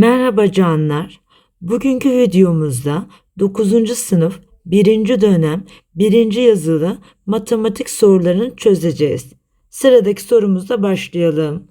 Merhaba canlar. Bugünkü videomuzda 9. sınıf 1. dönem 1. yazılı matematik sorularını çözeceğiz. Sıradaki sorumuzla başlayalım.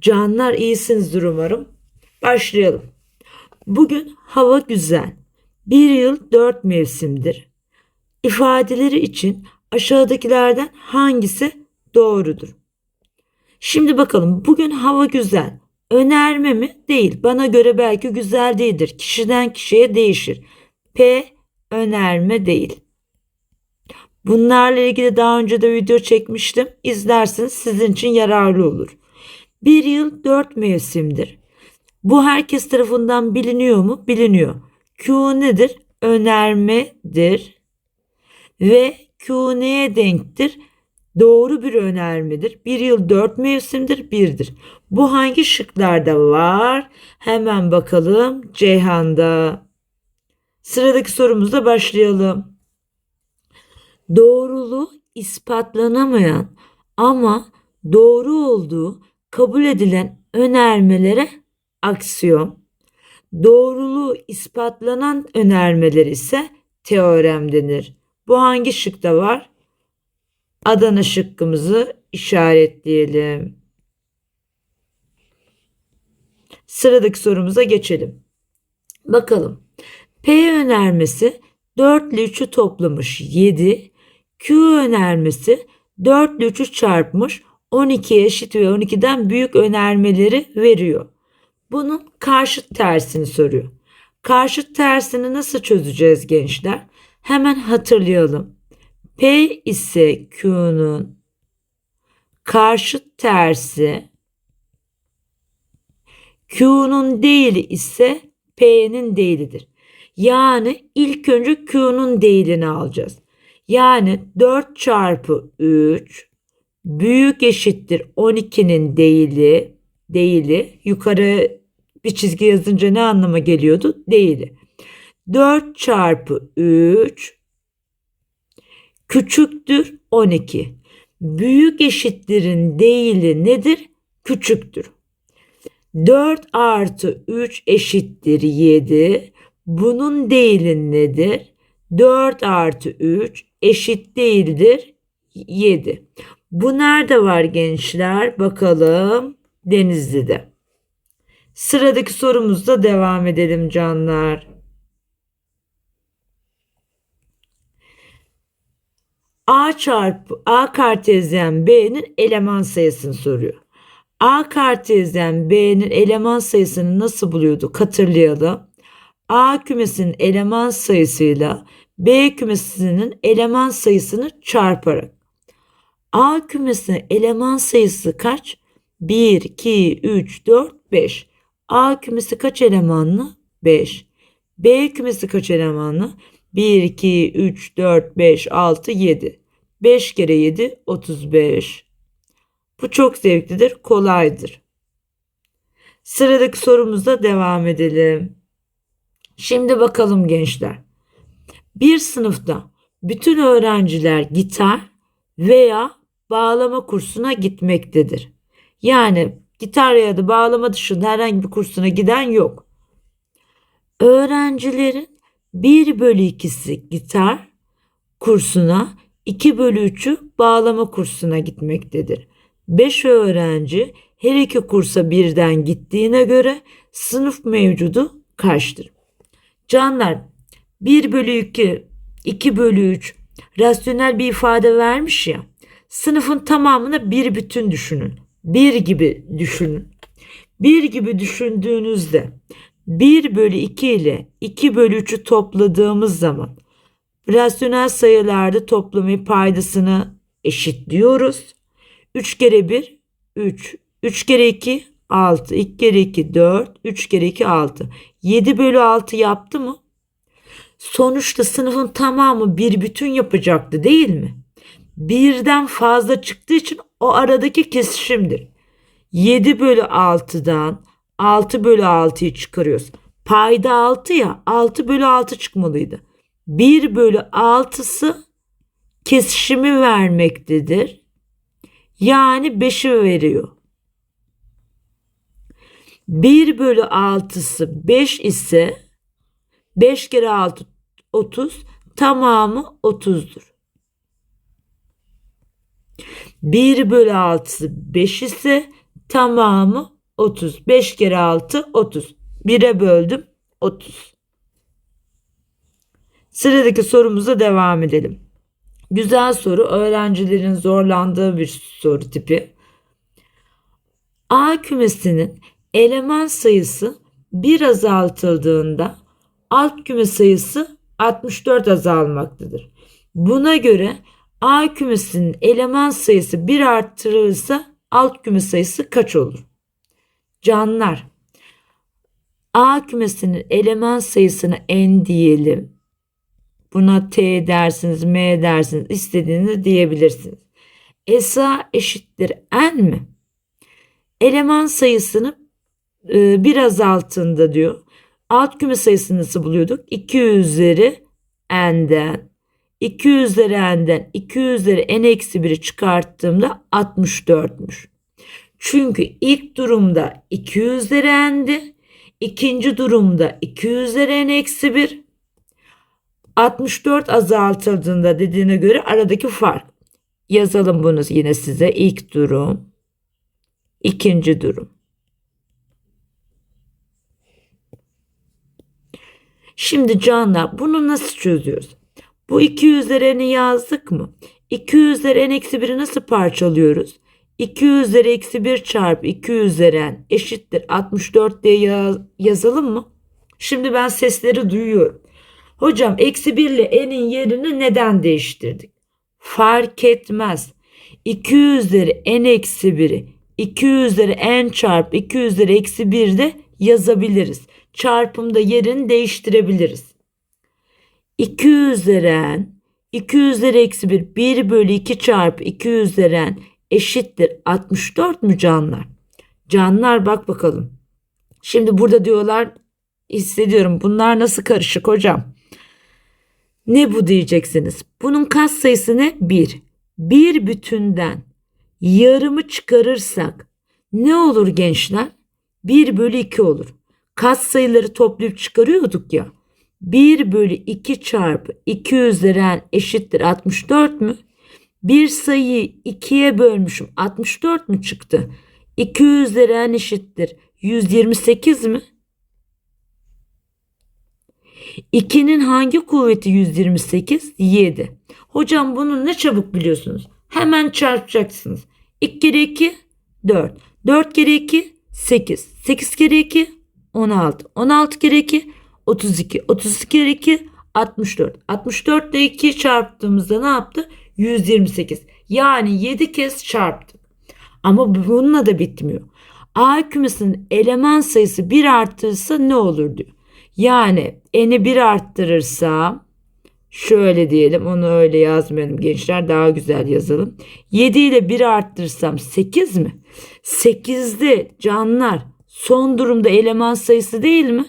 Canlar iyisinizdir umarım. Başlayalım. Bugün hava güzel. Bir yıl dört mevsimdir. İfadeleri için aşağıdakilerden hangisi doğrudur? Şimdi bakalım bugün hava güzel. Önerme mi? Değil. Bana göre belki güzel değildir. Kişiden kişiye değişir. P önerme değil. Bunlarla ilgili daha önce de video çekmiştim. İzlerseniz sizin için yararlı olur. Bir yıl dört mevsimdir. Bu herkes tarafından biliniyor mu? Biliniyor. Q nedir? Önermedir. Ve Q neye denktir? Doğru bir önermedir. Bir yıl dört mevsimdir, birdir. Bu hangi şıklarda var? Hemen bakalım. Ceyhan'da. Sıradaki sorumuzla başlayalım. Doğruluğu ispatlanamayan ama doğru olduğu kabul edilen önermelere aksiyon. Doğruluğu ispatlanan önermeler ise teorem denir. Bu hangi şıkta var? Adana şıkkımızı işaretleyelim. Sıradaki sorumuza geçelim. Bakalım. P önermesi 4 ile 3'ü toplamış 7. Q önermesi 4 ile 3'ü çarpmış 12 eşit ve 12'den büyük önermeleri veriyor. Bunun karşıt tersini soruyor. Karşıt tersini nasıl çözeceğiz gençler? Hemen hatırlayalım. P ise Q'nun karşıt tersi Q'nun değili ise P'nin değilidir. Yani ilk önce Q'nun değilini alacağız. Yani 4 çarpı 3 büyük eşittir 12'nin değili değili yukarı bir çizgi yazınca ne anlama geliyordu? Değili. 4 çarpı 3 küçüktür 12. Büyük eşittirin değili nedir? Küçüktür. 4 artı 3 eşittir 7. Bunun değili nedir? 4 artı 3 eşit değildir 7. Bu nerede var gençler? Bakalım Denizli'de. Sıradaki sorumuzda devam edelim canlar. A çarpı A kartezyen B'nin eleman sayısını soruyor. A kartezyen B'nin eleman sayısını nasıl buluyorduk hatırlayalım. A kümesinin eleman sayısıyla B kümesinin eleman sayısını çarparak. A kümesinin eleman sayısı kaç? 1, 2, 3, 4, 5. A kümesi kaç elemanlı? 5. B kümesi kaç elemanlı? 1, 2, 3, 4, 5, 6, 7. 5 kere 7, 35. Bu çok zevklidir, kolaydır. Sıradaki sorumuzla devam edelim. Şimdi bakalım gençler. Bir sınıfta bütün öğrenciler gitar veya bağlama kursuna gitmektedir. Yani gitar ya da bağlama dışında herhangi bir kursuna giden yok. Öğrencilerin 1 bölü 2'si gitar kursuna, 2 bölü 3'ü bağlama kursuna gitmektedir. 5 öğrenci her iki kursa birden gittiğine göre sınıf mevcudu kaçtır? Canlar 1 bölü 2, 2 bölü 3 rasyonel bir ifade vermiş ya. Sınıfın tamamını bir bütün düşünün. Bir gibi düşünün. Bir gibi düşündüğünüzde 1 bölü 2 ile 2 bölü 3'ü topladığımız zaman rasyonel sayılarda toplamayı paydasını eşitliyoruz. 3 kere 1 3. 3 kere 2 6. 2 kere 2 4. 3 kere 2 6. 7 bölü 6 yaptı mı? Sonuçta sınıfın tamamı bir bütün yapacaktı değil mi? Birden fazla çıktığı için o aradaki kesişimdir. 7 bölü 6'dan 6 bölü 6'yı çıkarıyoruz. Payda 6 ya 6 bölü 6 çıkmalıydı. 1 bölü 6'sı kesişimi vermektedir. Yani 5'i veriyor. 1 bölü 6'sı 5 ise 5 kere 6 30 tamamı 30'dur. 1 bölü 6'sı 5 ise tamamı 30. 5 kere 6 30. 1'e böldüm 30. Sıradaki sorumuza devam edelim. Güzel soru. Öğrencilerin zorlandığı bir soru tipi. A kümesinin eleman sayısı 1 azaltıldığında alt küme sayısı 64 azalmaktadır. Buna göre A kümesinin eleman sayısı 1 arttırılırsa alt küme sayısı kaç olur? Canlar. A kümesinin eleman sayısını n diyelim. Buna t dersiniz, m dersiniz, istediğinizi diyebilirsiniz. SA eşittir n mi? Eleman sayısını e, biraz altında diyor. Alt küme sayısını nasıl buluyorduk? 2 üzeri n'den 2 üzeri n'den 2 üzeri n eksi 1'i çıkarttığımda 64'müş. Çünkü ilk durumda 2 üzeri n'di. ikinci durumda 2 üzeri n eksi 1. 64 azaltıldığında dediğine göre aradaki fark. Yazalım bunu yine size. İlk durum. ikinci durum. Şimdi canlar bunu nasıl çözüyoruz? Bu 2 üzeri yazdık mı? 2 üzeri n eksi 1'i nasıl parçalıyoruz? 2 üzeri eksi 1 çarpı 2 üzeri n eşittir 64 diye yaz, yazalım mı? Şimdi ben sesleri duyuyorum. Hocam eksi 1 ile n'in yerini neden değiştirdik? Fark etmez. 2 üzeri n eksi 1'i 2 üzeri n çarpı 2 üzeri eksi 1 de yazabiliriz. Çarpımda yerini değiştirebiliriz. 2 üzeri n 2 üzeri eksi 1 1 bölü 2 çarpı 2 üzeri n eşittir 64 mü canlar? Canlar bak bakalım. Şimdi burada diyorlar hissediyorum bunlar nasıl karışık hocam? Ne bu diyeceksiniz? Bunun kas sayısı ne? 1. Bir bütünden yarımı çıkarırsak ne olur gençler? 1 bölü 2 olur. Kas sayıları toplayıp çıkarıyorduk ya. 1 bölü 2 çarpı 2 üzeri n eşittir 64 mü? Bir sayıyı 2'ye bölmüşüm 64 mü çıktı? 2 üzeri eşittir 128 mi? 2'nin hangi kuvveti 128? 7. Hocam bunu ne çabuk biliyorsunuz? Hemen çarpacaksınız. 2 kere 2 4. 4 kere 2 8. 8 kere 2 16. 16 kere 2 32. 32 kere 2 64. 64 ile 2 çarptığımızda ne yaptı? 128. Yani 7 kez çarptık. Ama bununla da bitmiyor. A kümesinin eleman sayısı 1 artırırsa ne olur diyor. Yani n'i 1 arttırırsam şöyle diyelim onu öyle yazmayalım gençler daha güzel yazalım. 7 ile 1 arttırsam 8 mi? 8'de canlar son durumda eleman sayısı değil mi?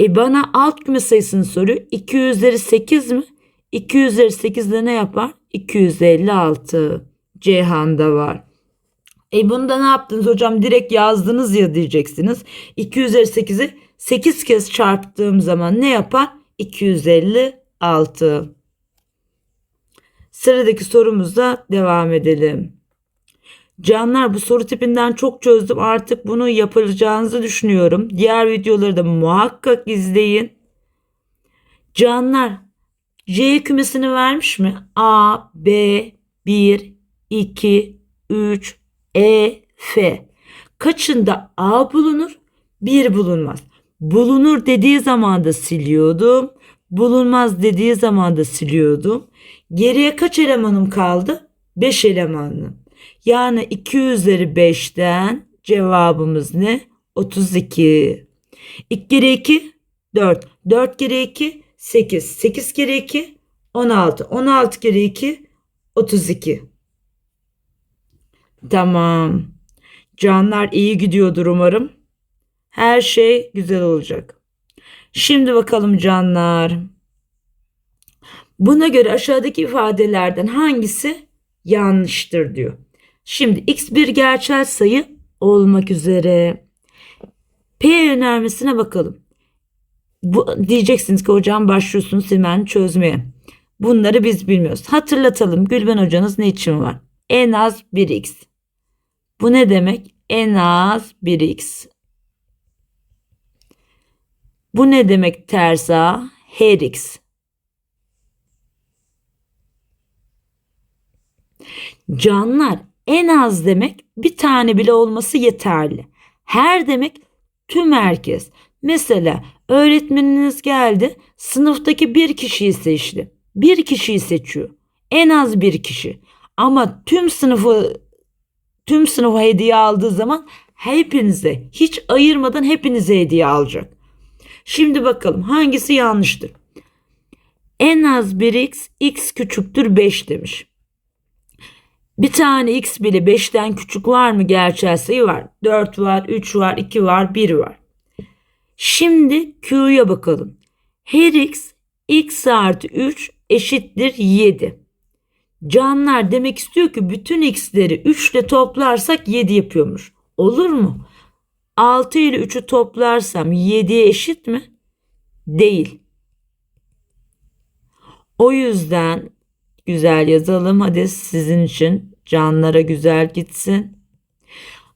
E bana alt küme sayısını soruyor. 2 üzeri 8 mi? 2 üzeri 8 de ne yapar? 256. Cihan'da var. E bunda ne yaptınız hocam? Direkt yazdınız ya diyeceksiniz. 2 üzeri 8'i 8 kez çarptığım zaman ne yapar? 256. Sıradaki sorumuzda devam edelim. Canlar bu soru tipinden çok çözdüm. Artık bunu yapacağınızı düşünüyorum. Diğer videoları da muhakkak izleyin. Canlar C kümesini vermiş mi? A, B, 1, 2, 3, E, F. Kaçında A bulunur? 1 bulunmaz. Bulunur dediği zaman da siliyordum. Bulunmaz dediği zaman da siliyordum. Geriye kaç elemanım kaldı? 5 elemanım. Yani 2 üzeri 5'ten cevabımız ne? 32. 2 kere 2 4. 4 kere 2 8. 8 kere 2 16. 16 kere 2 32. Tamam. Canlar iyi gidiyordur umarım. Her şey güzel olacak. Şimdi bakalım canlar. Buna göre aşağıdaki ifadelerden hangisi yanlıştır diyor. Şimdi x bir gerçel sayı olmak üzere. P önermesine bakalım. Bu, diyeceksiniz ki hocam başlıyorsunuz hemen çözmeye. Bunları biz bilmiyoruz. Hatırlatalım Gülben hocanız ne için var? En az 1x. Bu ne demek? En az 1x. Bu ne demek ters A? Her x. Canlar en az demek bir tane bile olması yeterli. Her demek tüm herkes. Mesela öğretmeniniz geldi sınıftaki bir kişiyi seçti. Bir kişiyi seçiyor. En az bir kişi. Ama tüm sınıfı tüm sınıfa hediye aldığı zaman hepinize hiç ayırmadan hepinize hediye alacak. Şimdi bakalım hangisi yanlıştır? En az 1x x küçüktür 5 demiş. Bir tane x bile 5'ten küçük var mı gerçel sayı var. 4 var, 3 var, 2 var, 1 var. Şimdi Q'ya bakalım. Her x x artı 3 eşittir 7. Canlar demek istiyor ki bütün x'leri 3 ile toplarsak 7 yapıyormuş. Olur mu? 6 ile 3'ü toplarsam 7'ye eşit mi? Değil. O yüzden güzel yazalım. Hadi sizin için canlara güzel gitsin.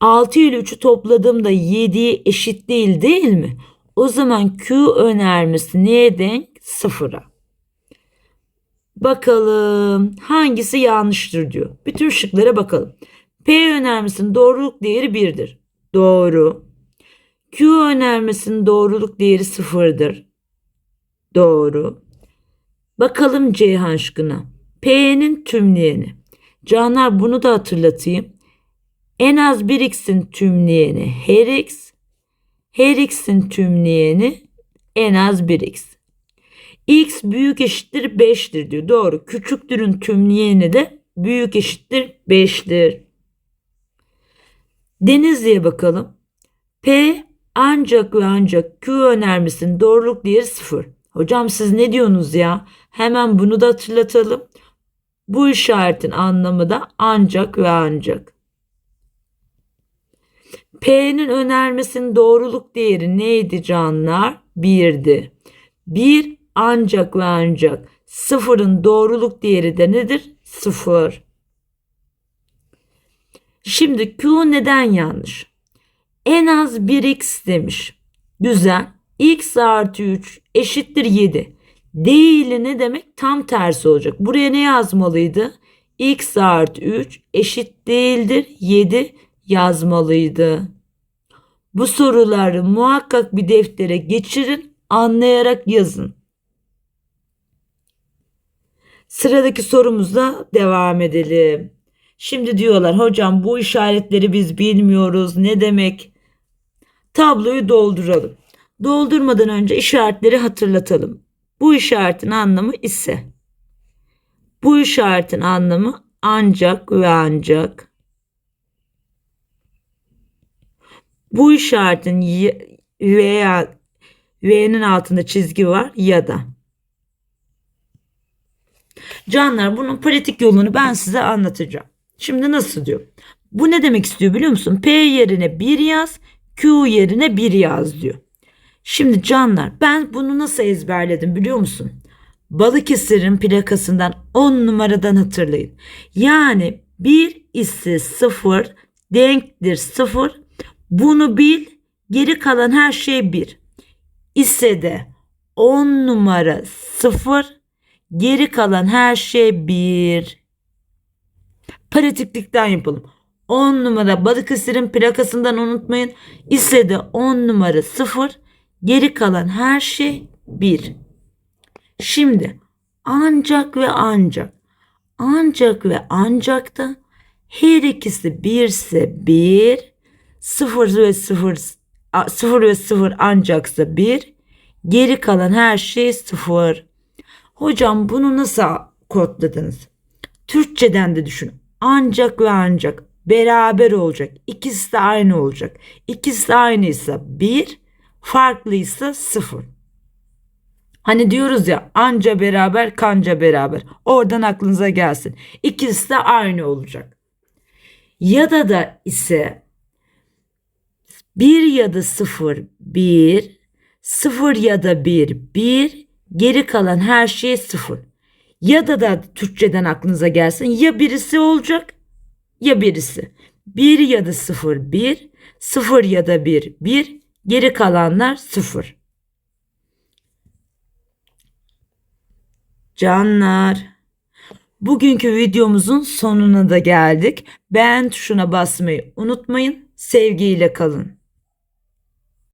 6 ile 3'ü topladığımda 7'ye eşit değil değil mi? O zaman Q önermesi neye denk? Sıfıra. Bakalım hangisi yanlıştır diyor. Bütün şıklara bakalım. P önermesinin doğruluk değeri 1'dir. Doğru. Q önermesinin doğruluk değeri 0'dır. Doğru. Bakalım Ceyhan şıkkına. P'nin tümleyeni. Canlar bunu da hatırlatayım. En az 1x'in tümleyeni her x. Her x'in tümleyeni en az 1x. x büyük eşittir 5'tir diyor. Doğru. Küçüktürün tümleyeni de büyük eşittir 5'tir. Denizli'ye bakalım. P ancak ve ancak Q önermesinin doğruluk değeri 0. Hocam siz ne diyorsunuz ya? Hemen bunu da hatırlatalım. Bu işaretin anlamı da ancak ve ancak. P'nin önermesinin doğruluk değeri neydi canlar? 1'di. 1 ancak ve ancak. Sıfırın doğruluk değeri de nedir? 0. Şimdi Q neden yanlış? En az 1x demiş. Güzel. x artı 3 eşittir 7. Değili ne demek? Tam tersi olacak. Buraya ne yazmalıydı? x artı 3 eşit değildir 7 yazmalıydı. Bu soruları muhakkak bir deftere geçirin, anlayarak yazın. Sıradaki sorumuzla devam edelim. Şimdi diyorlar hocam bu işaretleri biz bilmiyoruz. Ne demek? Tabloyu dolduralım. Doldurmadan önce işaretleri hatırlatalım. Bu işaretin anlamı ise bu işaretin anlamı ancak ve ancak bu işaretin veya V'nin altında çizgi var ya da. Canlar bunun pratik yolunu ben size anlatacağım. Şimdi nasıl diyor? Bu ne demek istiyor biliyor musun? P yerine 1 yaz, Q yerine 1 yaz diyor. Şimdi canlar ben bunu nasıl ezberledim biliyor musun? Balıkesir'in plakasından 10 numaradan hatırlayın. Yani 1 ise 0 denktir 0. Bunu bil geri kalan her şey 1. İse de 10 numara 0 geri kalan her şey 1. Pratiklikten yapalım. 10 numara Balıkesir'in plakasından unutmayın. İse de 10 numara 0 Geri kalan her şey bir. Şimdi ancak ve ancak ancak ve ancak da her ikisi birse bir sıfır ve sıfır sıfır ve sıfır ancaksa bir geri kalan her şey sıfır. Hocam bunu nasıl kodladınız? Türkçeden de düşünün. Ancak ve ancak beraber olacak. İkisi de aynı olacak. İkisi de aynıysa bir farklıysa sıfır. Hani diyoruz ya anca beraber kanca beraber. Oradan aklınıza gelsin. İkisi de aynı olacak. Ya da da ise 1 ya da 0 1, 0 ya da 1 1, geri kalan her şey 0. Ya da da Türkçeden aklınıza gelsin ya birisi olacak ya birisi. 1 ya da 0 1, 0 ya da 1 1, geri kalanlar 0. Canlar. Bugünkü videomuzun sonuna da geldik. Beğen tuşuna basmayı unutmayın. Sevgiyle kalın.